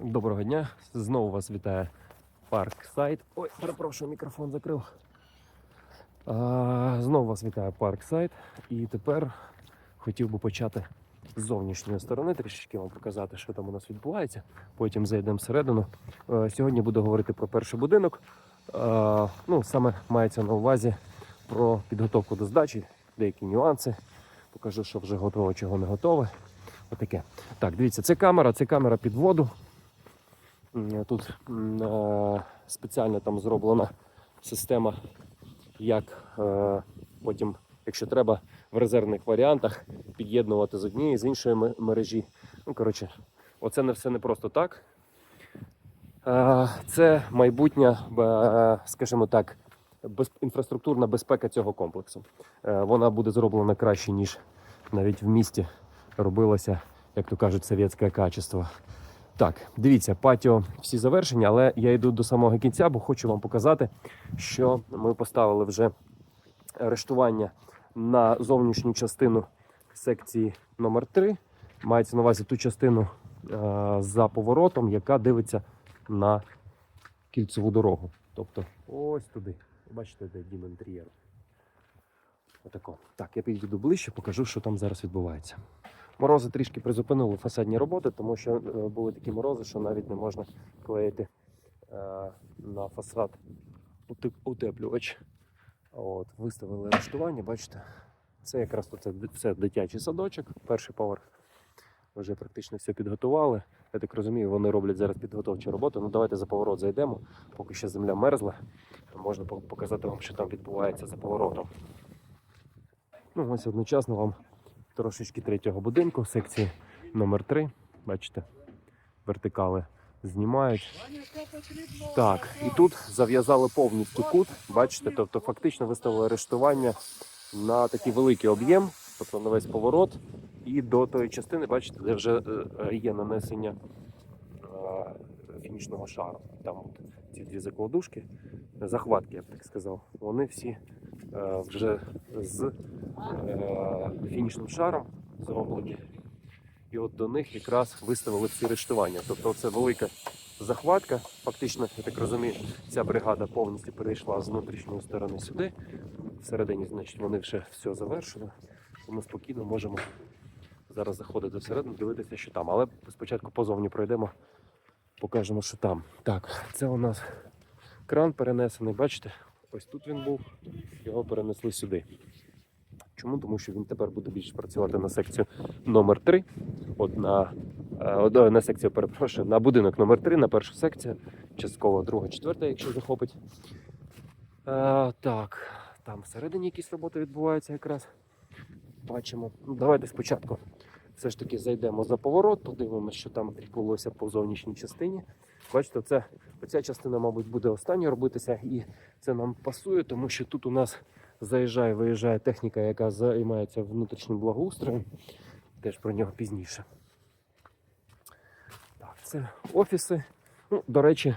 Доброго дня. Знову вас вітає парк сайт. Ой, перепрошую, мікрофон закрив. А, знову вас вітає парк сайт. І тепер хотів би почати з зовнішньої сторони, трішечки вам показати, що там у нас відбувається. Потім зайдемо всередину. Е, Сьогодні буду говорити про перший будинок. Е, Ну, саме мається на увазі про підготовку до здачі, деякі нюанси. Покажу, що вже готово, чого не готове. Отаке. Так, дивіться, це камера, це камера під воду. Тут е, спеціально там зроблена система, як е, потім, якщо треба, в резервних варіантах під'єднувати з однієї з іншої мережі. Ну, коротше, оце не все не просто так. Е, Це майбутня, скажімо так, інфраструктурна безпека цього комплексу. Вона буде зроблена краще, ніж навіть в місті робилося, як то кажуть, совєтське качество. Так, дивіться, патіо всі завершені, але я йду до самого кінця, бо хочу вам показати, що ми поставили вже арештування на зовнішню частину секції номер 3 Мається на увазі ту частину е, за поворотом, яка дивиться на кільцеву дорогу. Тобто ось туди. Бачите, де дім інтер'єру. Отако. Так, я підійду ближче, покажу, що там зараз відбувається. Морози трішки призупинили фасадні роботи, тому що е, були такі морози, що навіть не можна клеїти е, на фасад утеплювач. От, виставили арештування, бачите, це якраз тут це дитячий садочок, перший поверх. Вже практично все підготували. Я так розумію, вони роблять зараз підготовчу роботу. Ну давайте за поворот зайдемо, поки ще земля мерзла. Можна показати вам, що там відбувається за поворотом. Ну, ось одночасно вам трошечки третього будинку, в секції номер 3 Бачите, вертикали знімають. Так, і тут зав'язали повністю кут. Бачите, тобто фактично виставили арештування на такий великий об'єм, тобто на весь поворот. І до тої частини, бачите, де вже е, є нанесення е, фінішного шару. Там от ці дві закладушки, захватки, я б так сказав, вони всі вже з е, фінішним шаром зроблені. І от до них якраз виставили всі рештування. Тобто це велика захватка. Фактично, я так розумію, ця бригада повністю перейшла з внутрішньої сторони сюди. Всередині, значить, вони вже все завершили. Тому спокійно можемо зараз заходити всередину, дивитися, що там. Але спочатку позовні пройдемо, покажемо, що там. Так, це у нас кран перенесений. Бачите, ось тут він був, його перенесли сюди. Чому? Тому що він тепер буде більше працювати на секцію номер 3 От на, е, на секцію, перепрошую, на будинок номер 3 на першу секцію, частково друга, четверта, якщо захопить. Е, так, там всередині якісь роботи відбуваються якраз. Бачимо. Ну, давайте спочатку все ж таки зайдемо за поворот, подивимося, що там відбулося по зовнішній частині. Бачите, це, оця частина, мабуть, буде остання робитися, і це нам пасує, тому що тут у нас заїжджає, виїжджає техніка, яка займається внутрішнім благоустроєм. Теж про нього пізніше. Так, це офіси. Ну, до речі,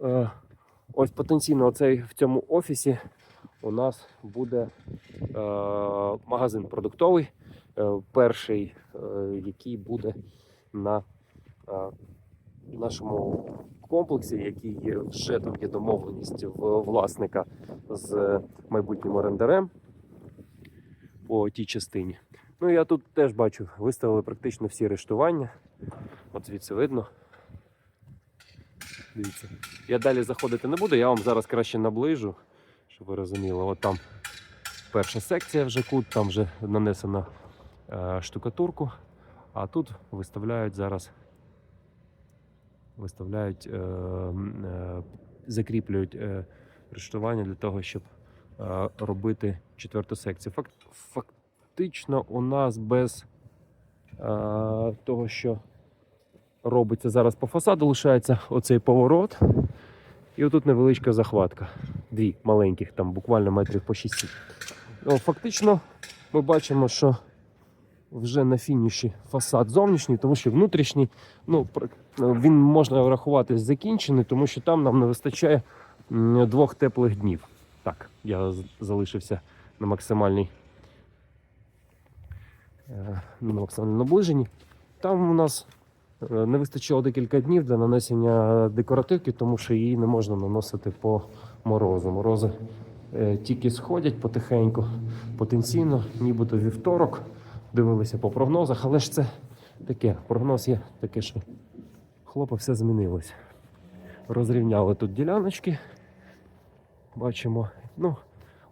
е, ось потенційно оцей, в цьому офісі у нас буде е, магазин продуктовий. Е, перший, який буде на нашому комплексі, який є вже там є домовленість в власника з майбутнім орендарем по тій частині. Ну я тут теж бачу, виставили практично всі рештування. От звідси видно. Дивіться. Я далі заходити не буду, я вам зараз краще наближу, щоб ви розуміли. От там перша секція вже кут, там вже нанесена е, штукатурку, а тут виставляють зараз. Виставляють, е, е, закріплюють е, рештування для того, щоб робити четверту секцію. Фактично, у нас без того, що робиться зараз по фасаду, лишається оцей поворот. І отут невеличка захватка. Дві маленьких, там буквально метрів по 6. Ну, фактично, ми бачимо, що вже на фініші фасад зовнішній, тому що внутрішній, ну, він можна врахувати закінчений, тому що там нам не вистачає двох теплих днів. Так, я залишився на максимальній е, на максимальному наближенні. Там у нас Е, Не вистачило декілька днів для нанесення декоративки, тому що її не можна наносити по морозу. Морози е, тільки сходять потихеньку, потенційно, нібито вівторок. Дивилися по прогнозах, але ж це таке. Прогноз є таке, що хлопа все змінилось. Розрівняли тут діляночки. Бачимо, ну,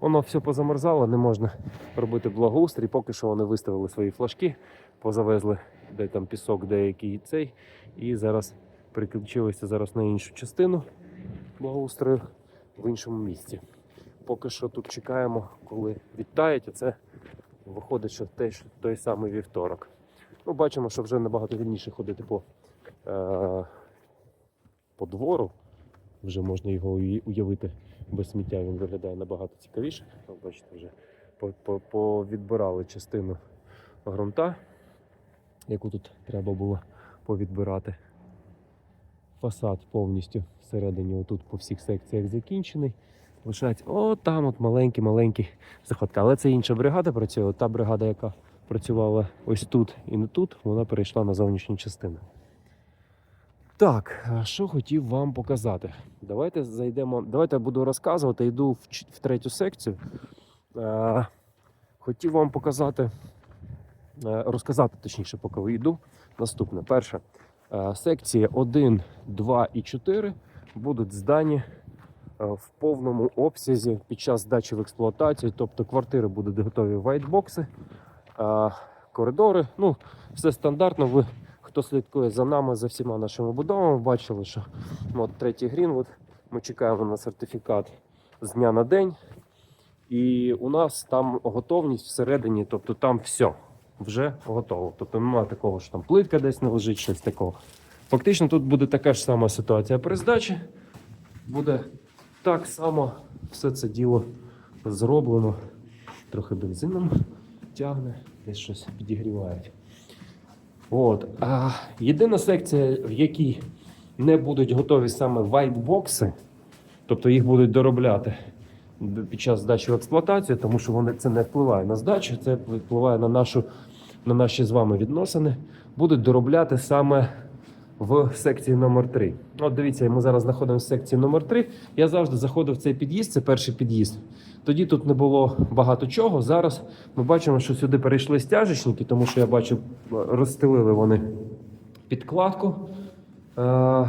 воно все позамерзало, не можна робити благоустрій. Поки що вони виставили свої флажки, позавезли де там пісок, деякий цей. І зараз переключилися зараз на іншу частину благоустрою в іншому місці. Поки що тут чекаємо, коли відтаять, а це виходить, що теж той самий вівторок. Ну, бачимо, що вже набагато вільніше ходити по, по двору. Вже можна його уявити без сміття. Він виглядає набагато цікавіше. Бачите, вже по- по- повідбирали частину ґрунта, яку тут треба було повідбирати. Фасад повністю всередині, отут по всіх секціях закінчений. Лишається о, там от маленький-маленький заходка. Але це інша бригада працює. Та бригада, яка працювала ось тут і не тут, вона перейшла на зовнішню частину. Так, що хотів вам показати? Давайте зайдемо. Давайте я буду розказувати. Йду в, в третю секцію. Е, хотів вам показати, е, розказати точніше, поки ви йду. Наступне. Перше. Е, секції 1, 2 і 4 будуть здані е, в повному обсязі під час здачі в експлуатацію. Тобто квартири будуть готові вайтбокси, е, коридори. Ну, все стандартно. Ви хто слідкує за нами, за всіма нашими будовами, бачили, що ну, от третій Грінвуд. Ми чекаємо на сертифікат з дня на день. І у нас там готовність всередині, тобто там все вже готово. Тобто немає такого, що там плитка десь не лежить, щось такого. Фактично тут буде така ж сама ситуація при здачі. Буде так само все це діло зроблено. Трохи бензином тягне, десь щось підігрівають. От. А єдина секція, в якій не будуть готові саме вайтбокси, тобто їх будуть доробляти під час здачі в експлуатацію, тому що вони це не впливає на здачу, це впливає на нашу на наші з вами відносини, будуть доробляти саме в секції номер 3 От дивіться, ми зараз знаходимося в секції номер 3 Я завжди заходив в цей під'їзд, це перший під'їзд. Тоді тут не було багато чого. Зараз ми бачимо, що сюди перейшли стяжечники, тому що я бачу, розстелили вони підкладку. Е,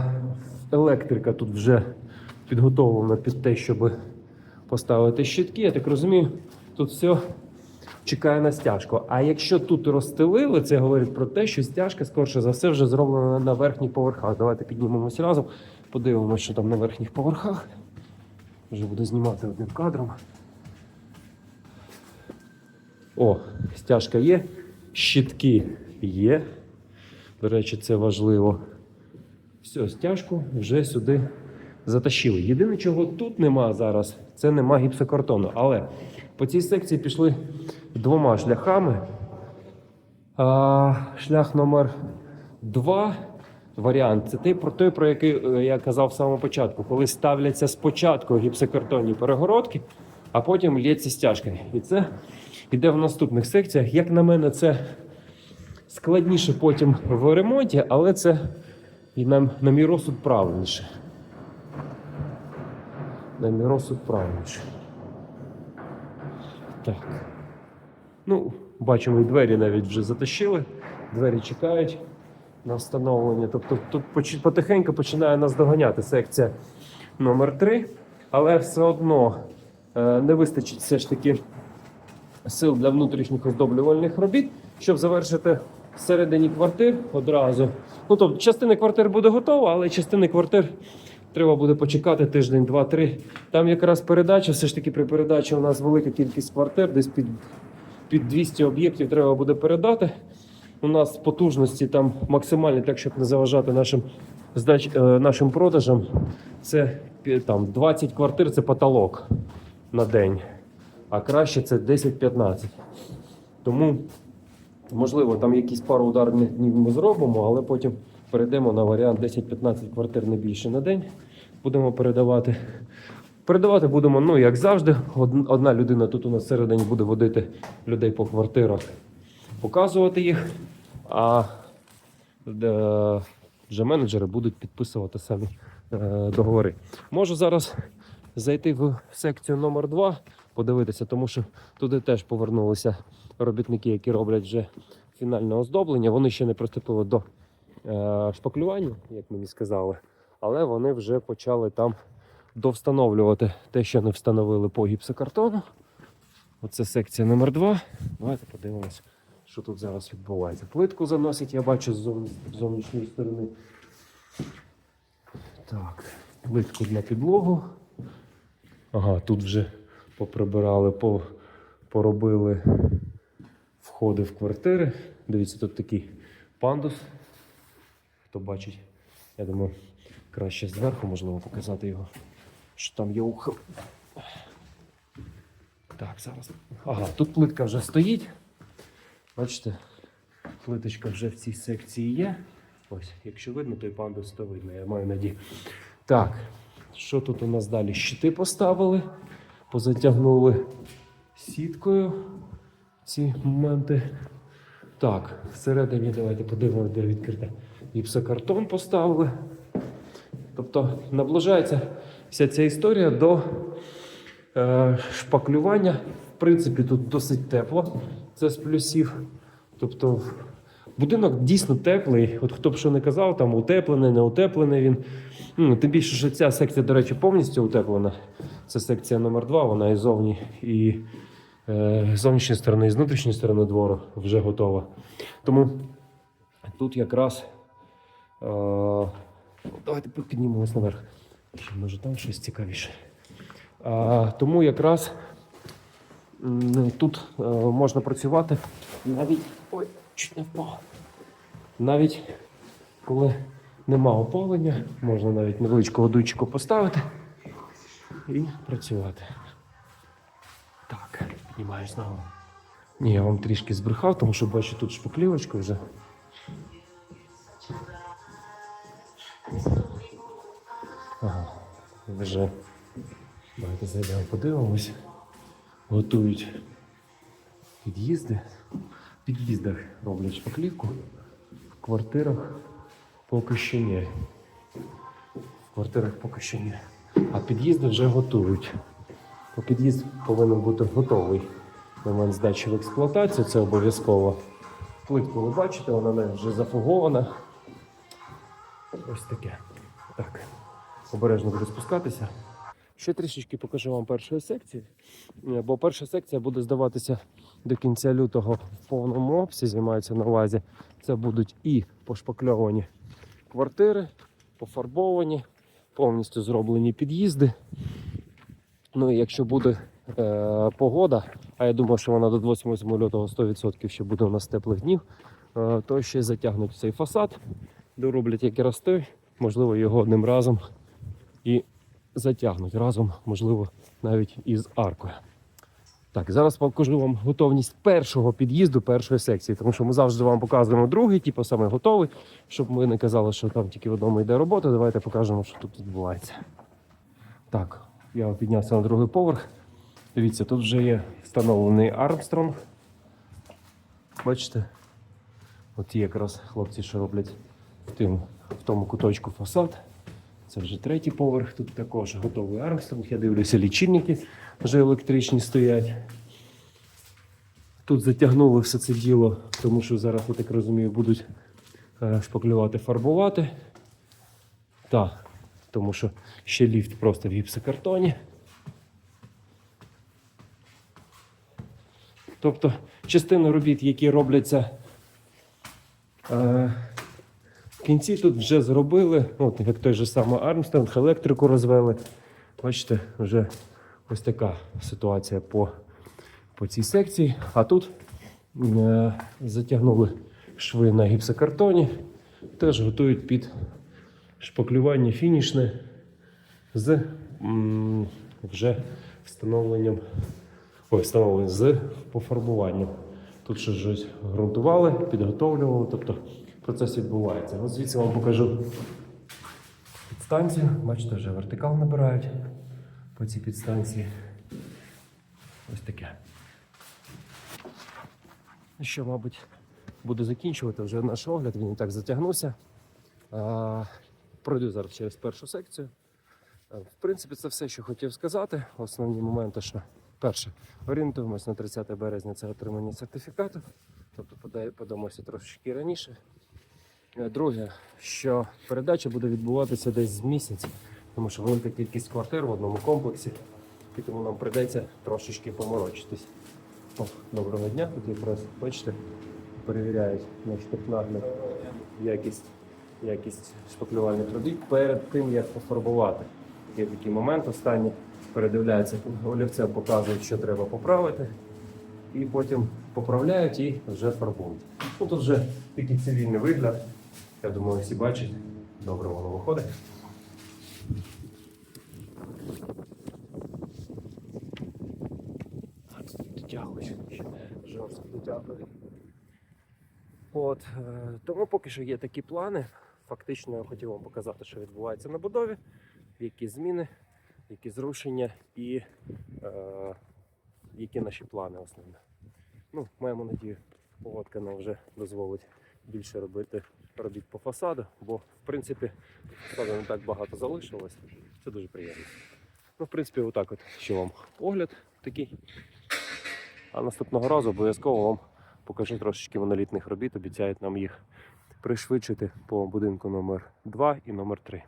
Електрика тут вже підготовлена під те, щоб поставити щитки. Я так розумію, тут все чекає на стяжку. А якщо тут розстелили, це говорить про те, що стяжка, скорше за все, вже зроблена на верхніх поверхах. Давайте піднімемося разом, подивимося, що там на верхніх поверхах. Вже буду знімати одним кадром. О, стяжка є, щитки є. До речі, це важливо. Все, стяжку вже сюди затащили. Єдине, чого тут нема зараз, це нема гіпсокартону. Але по цій секції пішли двома шляхами. А, шлях номер два варіант це той, про той, про який е, я казав в самому початку, коли ставляться спочатку гіпсокартонні перегородки, а потім лється стяжка. І це йде в наступних секціях. Як на мене, це складніше потім в ремонті, але це і на, на мій розсуд правильніше. На мій розсуд правильніше. Так. Ну, бачимо, і двері навіть вже затащили. Двері чекають на встановлення. Тобто тут потихеньку починає нас доганяти секція номер 3 але все одно е, не вистачить все ж таки сил для внутрішніх оздоблювальних робіт, щоб завершити всередині квартир одразу. Ну тобто, частина квартир буде готова, але частини квартир треба буде почекати тиждень, два-три. Там якраз передача, все ж таки при передачі у нас велика кількість квартир, десь під, під 200 об'єктів треба буде передати. У нас потужності там максимальні, так щоб не заважати нашим здач, е, нашим продажам. Це там 20 квартир це потолок на день а краще це 10-15. Тому, можливо, там якісь пару ударних днів ми зробимо, але потім перейдемо на варіант 10-15 квартир не більше на день. Будемо передавати. Передавати будемо, ну, як завжди, одна людина тут у нас всередині буде водити людей по квартирах, показувати їх. А вже менеджери будуть підписувати самі е, договори. Можу зараз зайти в секцію номер 2 подивитися, тому що туди теж повернулися робітники, які роблять вже фінальне оздоблення. Вони ще не приступили до е, шпаклювання, як мені сказали, але вони вже почали там довстановлювати те, що не встановили по гіпсокартону. Оце секція номер 2 Давайте подивимось, що тут зараз відбувається. Плитку заносять, я бачу з зовнішньої сторони. Так, плитку для підлогу. Ага, тут вже поприбирали, по, поробили входи в квартири. Дивіться, тут такий пандус. Хто бачить, я думаю, краще зверху можливо показати його, що там є ухил. Так, зараз. Ага, тут плитка вже стоїть. Бачите, плиточка вже в цій секції є. Ось, якщо видно, той пандус, то видно, я маю надію. Так, що тут у нас далі? Щити поставили, позатягнули сіткою ці моменти. Так, всередині давайте подивимося, де відкрита. Гіпсокартон поставили. Тобто наближається вся ця історія до е, шпаклювання. В принципі, тут досить тепло. Це з плюсів. Тобто, будинок дійсно теплий. От хто б що не казав, там утеплений, не утеплений він. Ну, тим більше, що ця секція, до речі, повністю утеплена. Це секція номер 2 вона і зовні, і е, зовнішньої сторони, і з внутрішньої сторони двору вже готова. Тому тут якраз. Е, давайте піднімемось наверх. Може там щось цікавіше. А, тому якраз тут е, можна працювати навіть. Ой, чуть не впав. Навіть коли нема опалення, можна навіть невеличку годуйчику поставити і працювати. Так, піднімаю знову. Ні, я вам трішки збрехав, тому що бачу тут шпаклівочку вже. Ага, вже. Давайте зайдемо, подивимось. Готують під'їзди. В під'їздах роблять шпаклівку. В квартирах поки що ні. В квартирах поки що ні. А під'їзди вже готують. Бо під'їзд повинен бути готовий на момент здачі в експлуатацію, це обов'язково. Плитку ви бачите, вона вже зафугована. Ось таке. Так. Обережно буду спускатися. Ще трішечки покажу вам першої секції, Е, бо перша секція буде здаватися до кінця лютого в повному обсязі, мається на увазі. Це будуть і пошпакльовані квартири, пофарбовані, повністю зроблені під'їзди. Ну і якщо буде е, погода, а я думаю, що вона до 28 лютого 100% ще буде у нас теплих днів, е, то ще затягнуть цей фасад, дороблять як і рости, можливо, його одним разом і затягнуть разом, можливо, навіть із аркою. Так, зараз покажу вам готовність першого під'їзду першої секції, тому що ми завжди вам показуємо другий, типу саме готовий, щоб ми не казали, що там тільки в одному йде робота. Давайте покажемо, що тут відбувається. Так, я піднявся на другий поверх. Дивіться, тут вже є встановлений Армстронг. Бачите? От є якраз хлопці, що роблять в, тим, в тому куточку фасад. Це вже третій поверх. Тут також готовий Армстронг. Я дивлюся, лічильники вже електричні стоять. Тут затягнули все це діло, тому що зараз, я так розумію, будуть е, шпаклювати, фарбувати. Так, тому що ще ліфт просто в гіпсокартоні. Тобто частина робіт, які робляться е, кінці, тут вже зробили, от як той же самий Армстронг, електрику розвели. Бачите, вже ось така ситуація по, по цій секції. А тут е, затягнули шви на гіпсокартоні, теж готують під шпаклювання фінішне з м, вже встановленням, ой, встановленням з пофарбуванням. Тут щось ґрунтували, підготовлювали, тобто процес відбувається. Ось звідси вам покажу підстанцію. Бачите, вже вертикал набирають по цій підстанції. Ось таке. Що, мабуть, буду закінчувати вже наш огляд. Він і так затягнувся. А, пройду зараз через першу секцію. Е, В принципі, це все, що хотів сказати. Основні моменти, що перше, орієнтуємось на 30 березня це отримання сертифікату, тобто подамося трошечки раніше. Е, Друге, що передача буде відбуватися десь з місяць, тому що велика кількість квартир в одному комплексі, і тому нам прийдеться трошечки поморочитись. О, доброго дня, тут якраз бачите, перевіряють наш технагляд якість, якість шпаклювальних робіт перед тим, як пофарбувати. Є такий момент останній, передивляються, олівцем показують, що треба поправити, і потім поправляють і вже фарбують. Ну, тут вже такий цивільний вигляд. Я думаю, всі бачать. Добре воно виходить. Дотягують. Жорстко дотягують. От, е, тому поки що є такі плани. Фактично я хотів вам показати, що відбувається на будові, які зміни, які зрушення і е, які наші плани основні. Ну, маємо надію, погодка нам вже дозволить більше робити робіт по фасаду, бо в принципі фасаду не так багато залишилось. Це дуже приємно. Ну, в принципі, отак от ще вам огляд такий. А наступного разу обов'язково вам покажу трошечки монолітних робіт. Обіцяють нам їх пришвидшити по будинку номер 2 і номер 3.